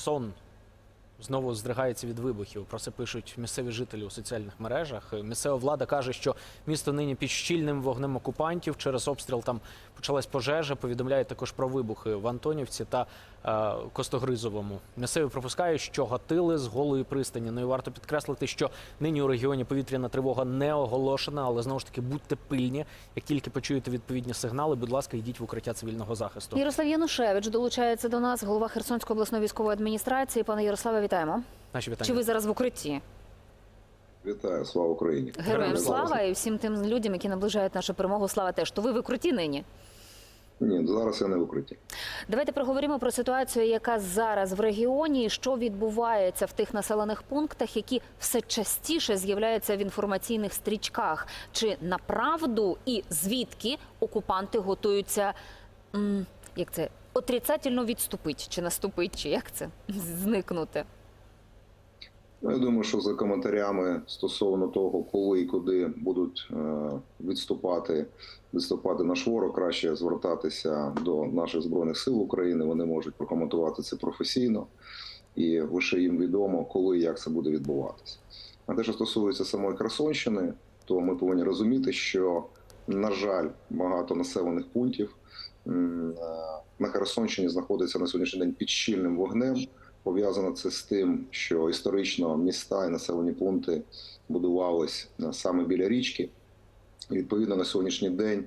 sånn. Знову здригається від вибухів. Про це пишуть місцеві жителі у соціальних мережах. Місцева влада каже, що місто нині під щільним вогнем окупантів. Через обстріл там почалась пожежа. Повідомляють також про вибухи в Антонівці та е, Костогризовому. Місцеві пропускають, що гатили з голої пристані. Ну і варто підкреслити, що нині у регіоні повітряна тривога не оголошена, але знову ж таки будьте пильні. Як тільки почуєте відповідні сигнали, будь ласка, йдіть в укриття цивільного захисту. Ярослав Янушевич долучається до нас, голова Херсонської обласної військової адміністрації. Пане Ярославе, вітаємо. Наші вітання. Чи ви зараз в укритті? Вітаю, слава Україні. Героям слава і всім тим людям, які наближають нашу перемогу. Слава теж. То ви в укритті нині? Ні, зараз я не в укритті. Давайте проговоримо про ситуацію, яка зараз в регіоні, що відбувається в тих населених пунктах, які все частіше з'являються в інформаційних стрічках. Чи направду і звідки окупанти готуються як це отрицательно відступити, чи наступити, чи як це зникнути? Ну, я думаю, що за коментарями стосовно того, коли і куди будуть е, відступати, відступати наш ворог, краще звертатися до наших збройних сил України. Вони можуть прокоментувати це професійно, і лише їм відомо, коли і як це буде відбуватися. А те, що стосується самої Херсонщини, то ми повинні розуміти, що на жаль, багато населених пунктів е, на Херсонщині знаходиться на сьогоднішній день під щільним вогнем. Пов'язано це з тим, що історично міста і населені пункти будувались е, саме біля річки. Відповідно, на сьогоднішній день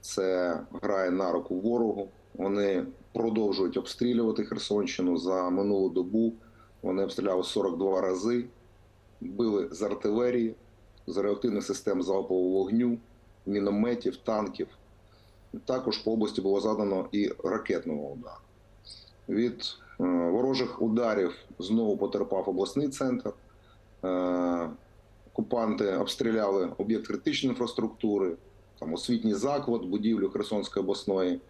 це грає на руку ворогу. Вони продовжують обстрілювати Херсонщину за минулу добу. Вони обстріляли 42 рази, били з артилерії, з реактивних систем залпового вогню, мінометів, танків. Також по області було задано і ракетного удару. Від е, ворожих ударів знову потерпав обласний центр. Е, Окупанти обстріляли об'єкт критичної інфраструктури, там освітній заклад, будівлю Херсонської обласної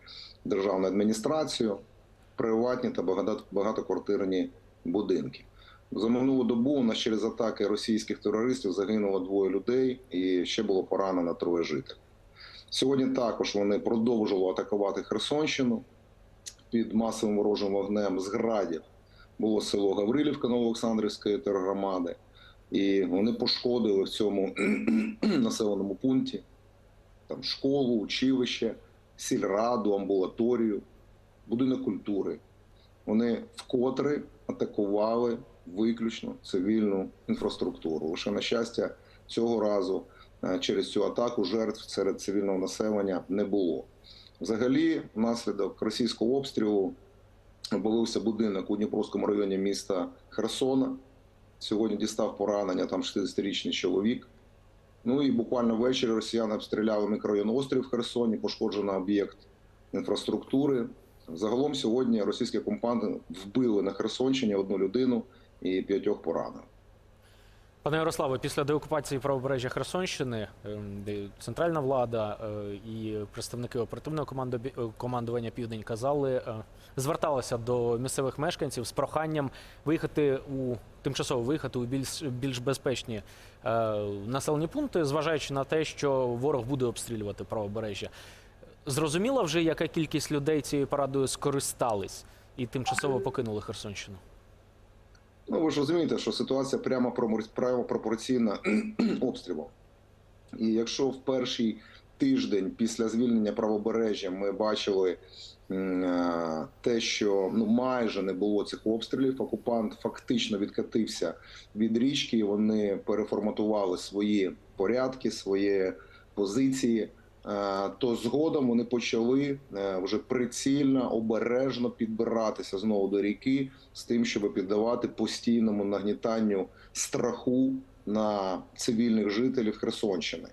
державної адміністрації, приватні та багатоквартирні будинки. За минулу добу у нас через атаки російських терористів загинуло двоє людей і ще було поранено троє жителів. Сьогодні також вони продовжували атакувати Херсонщину під масовим ворожим вогнем з градів було село Гаврилівка Новоолександрівської тергромади, і вони пошкодили в цьому населеному пункті там школу, училище, сільраду, амбулаторію, будинок культури. Вони вкотре атакували виключно цивільну інфраструктуру. Лише на щастя, цього разу е, через цю атаку жертв серед цивільного населення не було. Взагалі, внаслідок російського обстрілу обвалився будинок у Дніпровському районі міста Херсона. Сьогодні дістав поранення там 60-річний чоловік. Ну і буквально ввечері росіяни обстріляли мікрорайон Острів в Херсоні, пошкоджено об'єкт інфраструктури. Загалом сьогодні російські окупанти вбили на Херсонщині одну людину і п'ятьох поранили. Пане Ярославе, після деокупації правобережжя Херсонщини ем, центральна влада е, і представники оперативного е, командування Південь казали, е, зверталися до місцевих мешканців з проханням виїхати у тимчасово виїхати у більш більш безпечні населені пункти, зважаючи на те, що ворог буде обстрілювати правобережжя. Зрозуміла вже, яка кількість людей цією порадою скористались і тимчасово покинули Херсонщину? Ну ви ж розумієте, що ситуація прямо прямо пропорційна обстрілу. І якщо в перший тиждень після звільнення правобережжя ми бачили е, те, що ну майже не було цих обстрілів, окупант фактично відкатився від річки. і Вони переформатували свої порядки, свої позиції. Е, То згодом вони почали е, вже прицільно, обережно підбиратися знову до ріки з тим, щоб піддавати постійному нагнітанню страху на цивільних жителів Херсонщини.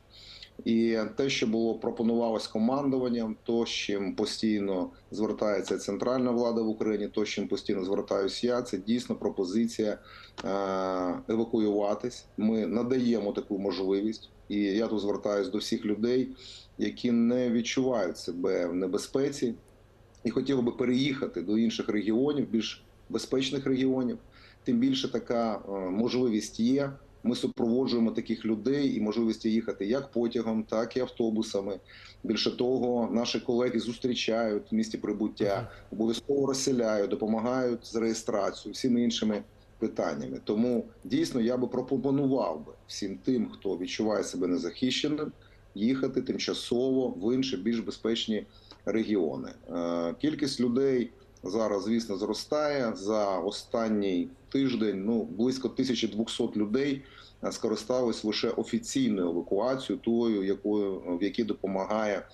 І те, що було пропонувалось командуванням, то з чим постійно звертається центральна влада в Україні, то з чим постійно звертаюся я, це дійсно пропозиція е, евакуюватись. Ми надаємо таку можливість, і я тут звертаюся до всіх людей, які не відчувають себе в небезпеці, і хотіли би переїхати до інших регіонів, більш безпечних регіонів. Тим більше така е, можливість є Ми супроводжуємо таких людей і можливості їхати як потягом, так і автобусами. Більше того, наші колеги зустрічають в місті прибуття, обов'язково розселяють, допомагають з реєстрацією, всіми іншими питаннями. Тому дійсно я би пропонував би всім тим, хто відчуває себе незахищеним, їхати тимчасово в інші більш безпечні регіони. Е, Кількість людей зараз, звісно, зростає за останній тиждень. Ну близько 1200 людей е, скористались лише офіційною евакуацією, тою, якою в якій допомагає.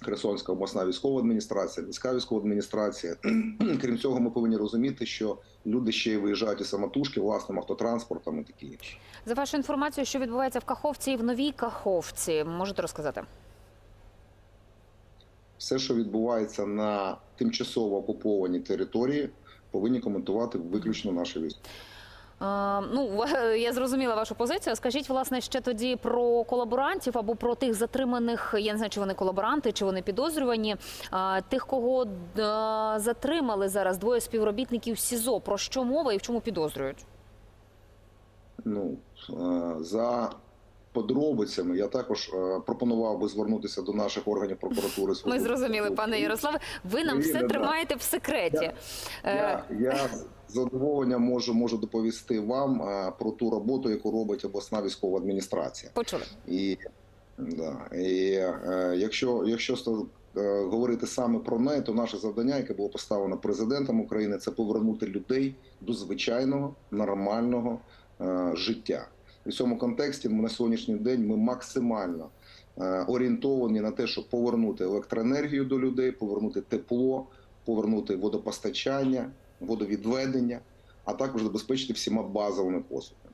Херсонська обласна військова адміністрація, міська військова адміністрація. Крім цього, ми повинні розуміти, що люди ще й виїжджають із самотужки власним автотранспортом і таке інше. За вашу інформацію, що відбувається в Каховці і в Новій Каховці, можете розказати? Все, що відбувається на тимчасово окупованій території, повинні коментувати виключно наші військові. Ну, я зрозуміла вашу позицію. Скажіть, власне, ще тоді про колаборантів або про тих затриманих. Я не знаю, чи вони колаборанти, чи вони підозрювані. Тих, кого затримали зараз, двоє співробітників СІЗО. Про що мова і в чому підозрюють? Ну за подробицями я також е, пропонував би звернутися до наших органів прокуратури. Ми зрозуміли, пане Ярославе. Ви нам все тримаєте в секреті. Е, Я, я з задоволенням можу, можу доповісти вам е, про ту роботу, яку робить обласна військова адміністрація. Почули. І, да, і е, якщо, якщо е, говорити саме про неї, то наше завдання, яке було поставлено президентом України, це повернути людей до звичайного нормального е, життя. І цьому контексті на сьогоднішній день ми максимально е, орієнтовані на те, щоб повернути електроенергію до людей, повернути тепло, повернути водопостачання, водовідведення, а також забезпечити всіма базовими послугами.